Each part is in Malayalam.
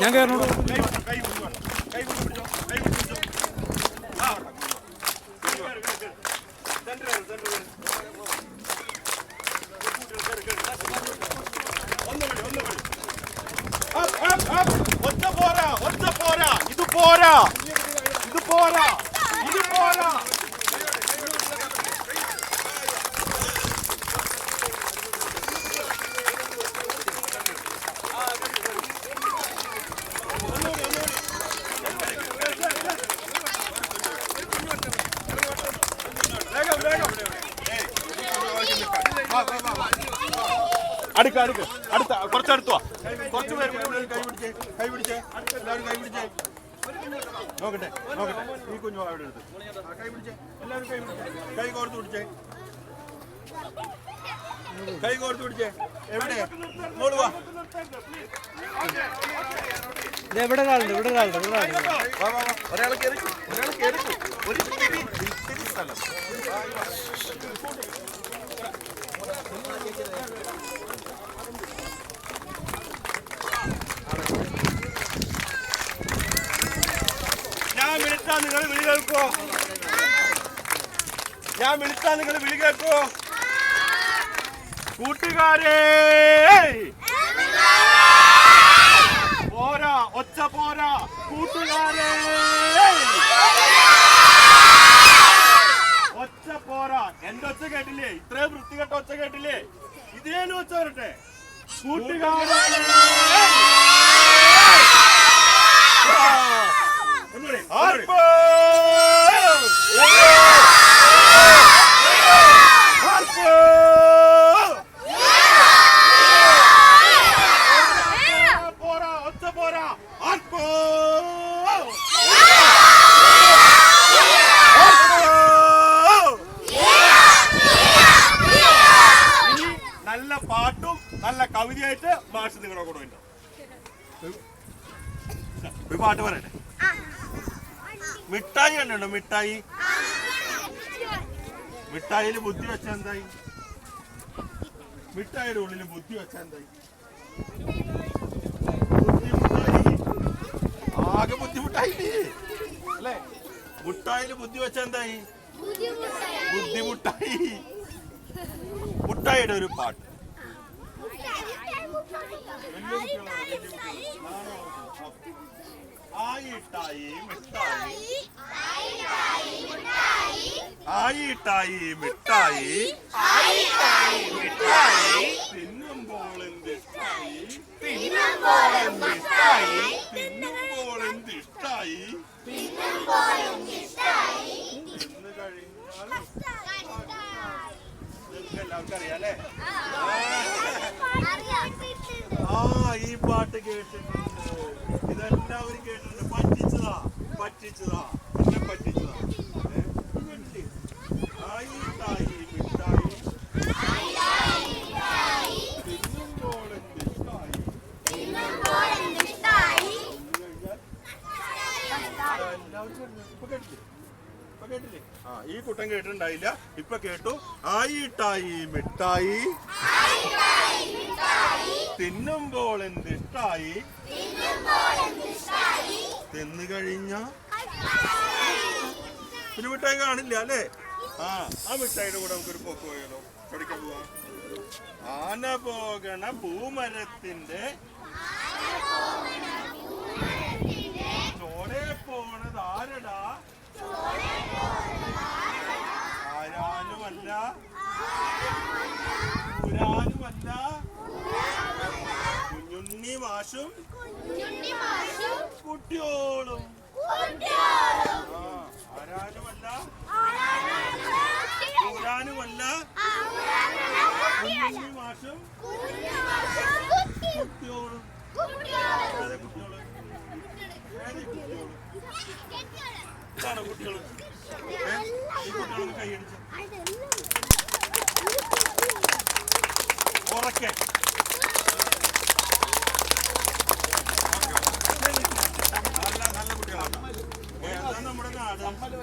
ഞാൻ കയറണോട് കൈ വിട്ടോ, കൈ വിട്ടോ, പിടിച്ചോ, കൈ വിട്ടോ പിടിച്ചോ. ആ, കേറ്, കേറ്, കേറ്. സെന്റർ കേറ്, സെന്റർ കേറ്. കേറ്, കേറ്. ഒന്ന് വിളി, ഒന്ന് വിളി. Up, up, up. ഒറ്റ പോരാ ഒറ്റ പോരാ ഇത് പോരാ ഇത് പോരാ ഇത് പോരാ വേഗം വേഗം ഏയ്, വാ, വാ, വാ, വാ. അടുക്ക അടുക്ക. അടുത്ത കുറച്ചടുത്തു കുറച്ച് പേര് കൈ പിടിച്ചേ കൈ പിടിച്ചേ. എല്ലാവരും കൈ പിടിച്ചേ. നോക്കട്ടെ നോക്കട്ടെ. ഈ കുഞ്ഞു അവിടെ എടുത്ത്. കൈ പിടിച്ചേ. എല്ലാവരും കൈ പിടിച്ചേ. കൈ കോർത്ത് പിടിച്ചേ. കൈ കോർത്ത് പിടിച്ചേ. എവിടെ? മോൾ വാ. ഇത് എവിടെ ഒരാളുണ്ട് ഇവിടെ ഒരാളുണ്ട് ഇവിടെ ഒരാളുണ്ട്. ഒരാളെ ഒരാൾ കയറിക്കു ഒരാൾ കയറിക്കു ഒരു സ്ഥലം. ഞാൻ വിളിച്ചാ നിങ്ങൾ വിളി കേൾക്കോ ഞാൻ വിളിച്ചാ നിങ്ങൾ വിളി കേൾക്കോ കൂട്ടുകാരെ! പോരാ ഒച്ച പോരാ കൂട്ടുകാരേ ഒച്ച പോരാ എന്റെ ഒച്ച കേട്ടില്ലേ ഇത്രയും വൃത്തികെട്ട ഒച്ച കേട്ടില്ലേ ഇതിനേലും ഒച്ച വരട്ടെ കൂട്ടുകാരേ ഒന്നുകൂടി, ഒന്നുകൂടി. പോരാ ഒച്ച പോരാ ആർപ്പോ ഇനി നല്ല പാട്ടും നല്ല കവിതയായിട്ട് മാഷ് നിങ്ങളുടെ കൂടെ ഉണ്ട് ഒരു പാട്ട് പറയട്ടെ മിഠായി കണ്ടുണ്ടോ മിഠായി മിഠായിൽ ബുദ്ധി വെച്ച എന്തായി? മിഠായിയുടെ ഉള്ളിൽ ബുദ്ധി വെച്ച എന്തായി? ആകെ ബുദ്ധിമുട്ടായി അല്ലേ? മുട്ടായിൽ ബുദ്ധി വെച്ച എന്തായി? ബുദ്ധിമുട്ടായി. മുട്ടായിയുടെ ഒരു പാട്ട്. ആയിട്ടായി മിഠായി. ആയിട്ടായി മിഠായി. തിന്നുമ്പോൾ എന്തിഷ്ടായി തിന്നുമ്പോൾ എന്തിഷ്ടായി എല്ലാവർക്കും അറിയാലേ ആ ഈ പാട്ട് കേട്ടിട്ടുണ്ട് ഇതെല്ലാവരും കേട്ടിട്ടുണ്ട് പറ്റിച്ചതാ പറ്റിച്ചതാ എന്നെ പറ്റിച്ചതാ ഏ? ഇത് കേട്ടില്ലേ? ആയി തായി മിഠായി തിന്നുമ്പോൾ എന്തിഷ്ടായി തിന്നു കഴിഞ്ഞാൽ എല്ലാവരും കേട്ടിട്ടുണ്ട്. ഇപ്പൊ കേട്ടില്ലേ ഇപ്പൊ കേട്ടില്ലേ ആ ഈ കുട്ടൻ കേട്ടിട്ടുണ്ടായില്ല. ഇപ്പൊ കേട്ടു. ആയിട്ടായി മിഠായി. തിന്നുമ്പോൾ എന്തിഷ്ടായി? തിന്നു കഴിഞ്ഞ? പിന്നെ മിഠായി കാണില്ല അല്ലേ? ആ ആ മിഠായിയുടെ കൂടെ നമുക്കൊരു പോക്ക് പോയാലോ? പഠിക്കാൻ പോവാ? ആന പോകണ പൂമരത്തിന്റെ മാഷും കുട്ടിയോളും. ആരാനുമല്ല? മാഷും കുട്ടിയോളും. അതെ കുട്ടിയോൾ. ഇതാണോ ഉറക്കെ നല്ല നല്ല കുട്ടികളാണ് ഏതാ നമ്മുടെ നാട്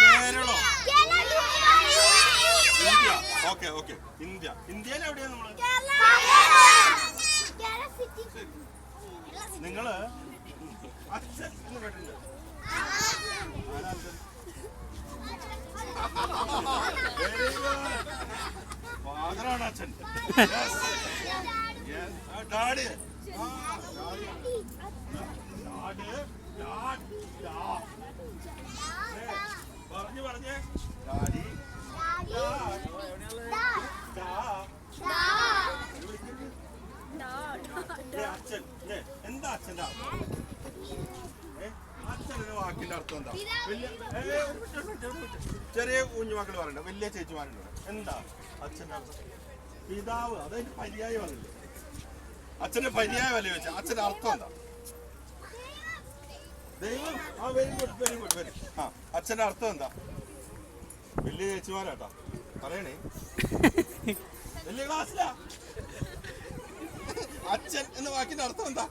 Keralam? India. Okay okay. India. ഇന്ത്യയിൽ എവിടെയാണ് നമ്മൾ? നിങ്ങൾ അച്ഛൻ എന്ന് good. ഫാദറാണ് അച്ഛൻ? ഡാഡി. ഡാഡി. പറഞ്ഞു എന്താ. ചെറിയ കുഞ്ഞുമക്കൾ പറയണ്ട വലിയ ചേച്ചിമാരുണ്ട് എന്താ അച്ഛന്റെ പിതാവ് അതായത് പര്യായം വന്നില്ലേ അച്ഛന്റെ പര്യായം അല്ലേ വെച്ച അച്ഛന്റെ അർത്ഥം എന്താ? ദൈവം ആ very good very good very ആ അച്ഛന്റെ അർത്ഥം എന്താ? വലിയ ചേച്ചിമാരാട്ടാ പറയണേ. വലിയ ക്ലാസ്സിലാ അച്ഛൻ എന്ന വാക്കിന്റെ അർത്ഥം എന്താ?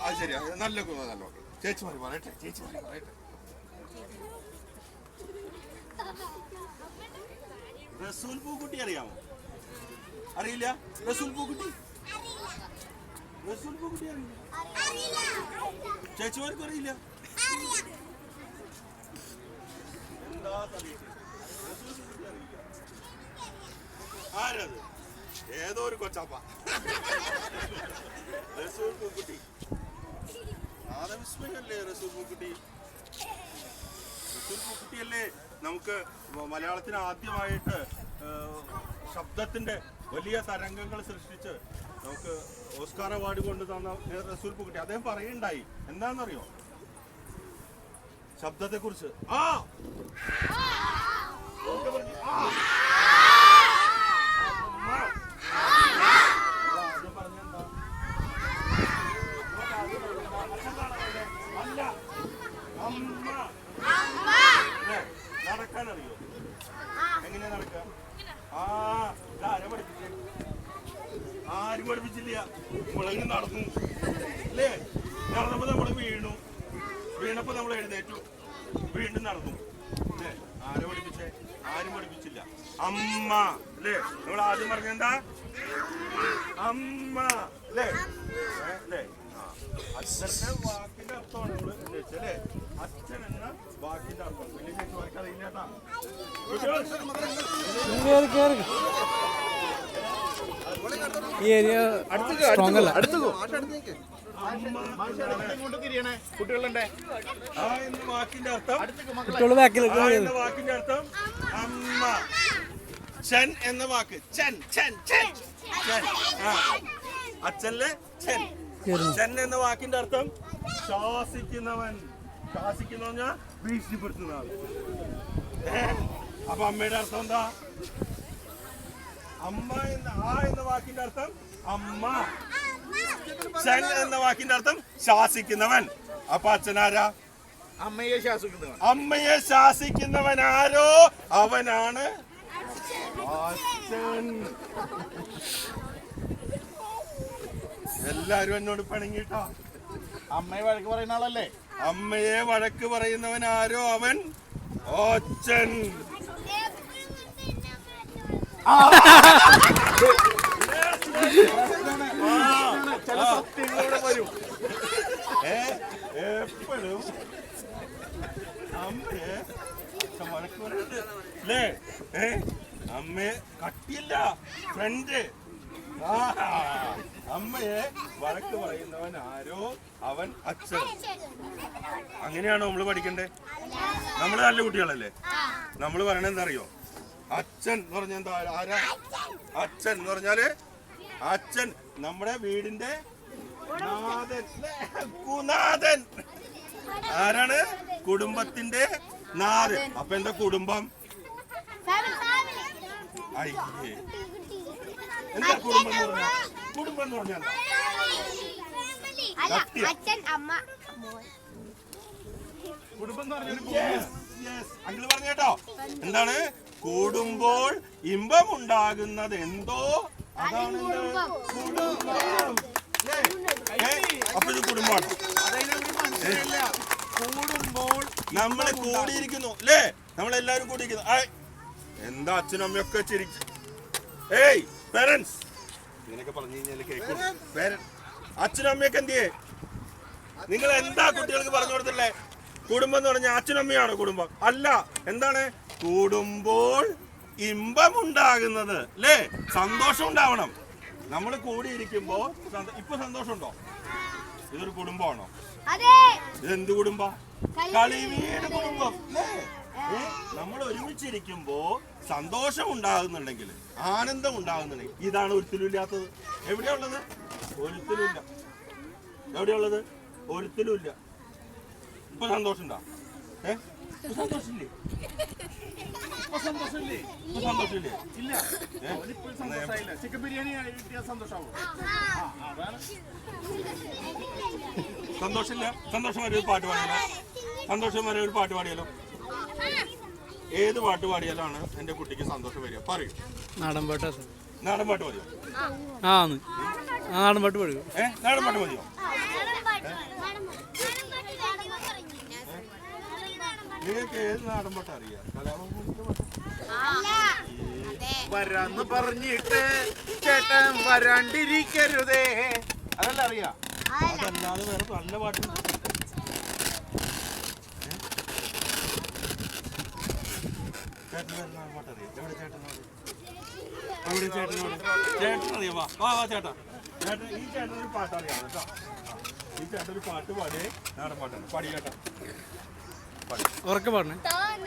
ആ ശരിയാ. നല്ല നല്ല. ചേച്ചിമാര് പറയട്ടെ ചേച്ചിമാര് പറയട്ടെ. റസൂൽ പൂക്കുട്ടി അറിയാമോ? അറിയില്ല? റസൂൽ പൂക്കുട്ടി? ചേച്ചിമാർക്ക് അറിയില്ല. ആരത്? ഏതോ ഒരു കൊച്ചാപ്പ. റസൂൽ പൂക്കുട്ടി. ആദവിസ്മയല്ലേ റസൂൽ പൂക്കുട്ടി? റസൂൽ പൂക്കുട്ടിയല്ലേ നമുക്ക് മലയാളത്തിന് ആദ്യമായിട്ട് ശബ്ദത്തിന്റെ വലിയ തരംഗങ്ങൾ സൃഷ്ടിച്ച് നമുക്ക് ഓസ്കാർ അവാർഡ് കൊണ്ട് തന്ന റസൂൽ പൂക്കുട്ടി അദ്ദേഹം പറയുണ്ടായി. എന്താണെന്നറിയോ? ശബ്ദത്തെ കുറിച്ച് ആ? നടക്കാനറിയോ? എങ്ങനെയാ നടക്കുക ആ! ആരും പഠിപ്പിച്ചില്ല മുളകി നടന്നു. അല്ലേ? നടന്നപ്പോ നമ്മൾ വീണു. വീണപ്പോ നമ്മൾ എഴുന്നേറ്റു. വീണ്ടും നടന്നു. അല്ലേ? ആരെ പഠിപ്പിച്ചേ? ആരും പഠിപ്പിച്ചില്ല. അമ്മ. അല്ലേ? നമ്മൾ ആദ്യം പറഞ്ഞെന്താ അമ്മ. അല്ലേ? അല്ലേ. അച്ഛന്റെ വാക്കിന്റെ അർത്ഥമാണ് നമ്മൾ ഉദ്ദേശിച്ചല്ലേ അച്ഛൻ എന്ന വാക്കിന്റെ അർത്ഥം. വലിയ ചേച്ചി കേറി. ഈ ഏരിയ സ്ട്രോങ് അല്ല. കുട്ടികളുണ്ട് ആ എന്ന വാക്കിന്റെ അർത്ഥം കുട്ടികൾ ബാക്കിലേക്ക് വാക്കിന്റെ അർത്ഥം അമ്മ. ചൻ എന്ന വാക്ക്. ചൻ ചൻ ചൻ. ചൻ. അച്ഛനിലെ ചൻ. ചൻ എന്ന വാക്കിന്റെ അർത്ഥം ശാസിക്കുന്നവൻ ശാസിക്കുന്ന പറഞ്ഞാൽ ഭീഷണിപ്പെടുത്തുന്ന ആൾ? അപ്പൊ അമ്മയുടെ അർത്ഥം എന്താ? അമ്മ എന്ന ആ എന്ന വാക്കിന്റെ അർത്ഥം അമ്മ. ചൻ എന്ന വാക്കിന്റെ അർത്ഥം ശാസിക്കുന്നവൻ. അപ്പൊ അച്ഛനാരാ? അമ്മയെ ശാസിക്കുന്നവൻ. അമ്മയെ ശാസിക്കുന്നവൻ ആരോ? അവനാണ് അച്ഛൻ. എല്ലാരും എന്നോട് പണിങ്ങിട്ടോ അമ്മയെ വഴക്ക് പറയുന്ന ആളല്ലേ? അമ്മയെ വഴക്ക് പറയുന്നവൻ ആരോ? അവൻ അച്ഛൻ. ചില സത്യങ്ങളോടെ വരും എപ്പോഴും അമ്മയെ അല്ലേ ഏ അമ്മയെ കട്ടിയില്ല ഫ്രണ്ട് അമ്മയെ വഴക്ക് പറയുന്നവൻ ആരോ അവൻ അച്ഛൻ അങ്ങനെയാണോ നമ്മൾ പഠിക്കണ്ടേ? നമ്മൾ നല്ല കുട്ടികളല്ലേ? നമ്മൾ പറയണെന്താ എന്താ അറിയോ? അച്ഛൻ എന്ന് പറഞ്ഞാൽ എന്താ ആരാ? അച്ഛൻ എന്ന് പറഞ്ഞാൽ അച്ഛൻ നമ്മുടെ വീടിന്റെ നാഥൻ. ആരാണ്? കുടുംബത്തിന്റെ നാഥൻ. അപ്പൊ എന്താ കുടുംബം? അയ്യേ. എന്താ കുടുംബം എന്ന് പറഞ്ഞാൽ കുടുംബം എന്ന് പറഞ്ഞാൽ അച്ഛൻ അമ്മ കുടുംബം എന്ന് പറഞ്ഞാൽ അങ്കിൾ യെസ് അങ്കിൾ പറഞ്ഞു കേട്ടോ. എന്താണ്? കൂടുമ്പോൾ ഇമ്പമുണ്ടാകുന്നത് എന്തോ അതാണ് എന്ത്? അപ്പൊ ഇത് കുടുംബമാണ് കൂടുമ്പോൾ നമ്മൾ കൂടിയിരിക്കുന്നു. അല്ലേ നമ്മളെല്ലാരും കൂടിയിരിക്കുന്നു. ആയ്. എന്താ അച്ഛനും അമ്മയൊക്കെ ചിരിക്കും ഏയ് പേരൻസ് ഇങ്ങനെയൊക്കെ പറഞ്ഞു കഴിഞ്ഞാൽ കേൾക്കും പേരൻ അച്ഛനും അമ്മയൊക്കെ എന്തിയേ? നിങ്ങൾ എന്താ കുട്ടികൾക്ക് പറഞ്ഞു കൊടുത്തില്ലേ കുടുംബം എന്ന് പറഞ്ഞാൽ അച്ഛനും അമ്മയാണോ കുടുംബം അല്ല എന്താണ്? കൂടുമ്പോൾ ഇമ്പമുണ്ടാകുന്നത് അല്ലേ? സന്തോഷം ഉണ്ടാവണം നമ്മൾ കൂടിയിരിക്കുമ്പോ സന്തോ- ഇപ്പൊ സന്തോഷമുണ്ടോ? ഇതൊരു കുടുംബമാണോ? ഇതെന്ത് കുടുംബ? കളിവീട് കുടുംബം? നമ്മൾ ഒരുമിച്ചിരിക്കുമ്പോ സന്തോഷം ഉണ്ടാകുന്നുണ്ടെങ്കിൽ ആനന്ദം ഉണ്ടാകുന്നുണ്ടെങ്കിൽ ഇതാണ് ഒരുത്തിലുമില്ലാത്തത്. എവിടെയുള്ളത്? ഇല്ല എവിടെയുള്ളത്? ഒരുത്തിലുമില്ല. ഇപ്പൊ സന്തോഷം ഉണ്ടാ ഏ സന്തോഷമില്ലേ? സന്തോഷമില്ലേ ഇപ്പൊ സന്തോഷമില്ലേ? ഇല്ല. അവനിപ്പോൾ സന്തോഷമായില്ല ചിക്കൻ ബിരിയാണി കിട്ടിയാൽ സന്തോഷമാവും സന്തോഷമില്ല. ഒരു പാട്ട് പാടിയാലോ? സന്തോഷം വരെ ഒരു പാട്ട് പാടിയാലോ? ഏത് പാട്ട് പാടിയാലാണ് എന്റെ കുട്ടിക്ക് സന്തോഷം വരിക? പറയൂ. നാടൻ പാട്ടാ സാർ നാടൻ പാട്ട് മതിയോ? ആ നാടൻ പാട്ട് പാടുക. ഏ? നാടൻ പാട്ട് മതിയോ? നിങ്ങൾക്ക് ഏത് നാടൻ പാട്ട് അറിയാം? വരാന്ന് പറഞ്ഞിട്ട് ചേട്ടൻ വരാണ്ടിരിക്കരുതേ. അതല്ല അറിയാ. അതല്ലാതെ വേറെ നല്ല പാട്ട് ചേട്ടന് വേറെ നാടൻ പാട്ട് അറിയാം. എവിടെ ചേട്ടനോട് എവിടെ ചേട്ടനോട് ചേട്ടൻ വാ വാ ചേട്ടാ. ചേട്ടൻ ഈ ചേട്ടൻ ഒരു പാട്ട് അറിയാം കേട്ടോ. ഈ ചേട്ടൻ ഒരു പാട്ട് പാടിയേ നാടൻ പാട്ടാണ്. പാടി കേട്ടോ. പാടി ഉറക്കെ പാടണേ താന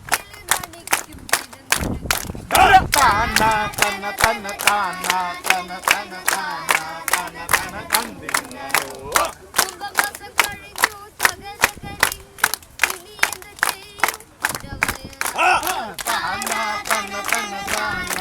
தானா தன்ன தன்ன தானா தன்ன தன்ன தானா தன்ன தன்ன தந்திங்கோ தானா தன்ன தன்ன தானா.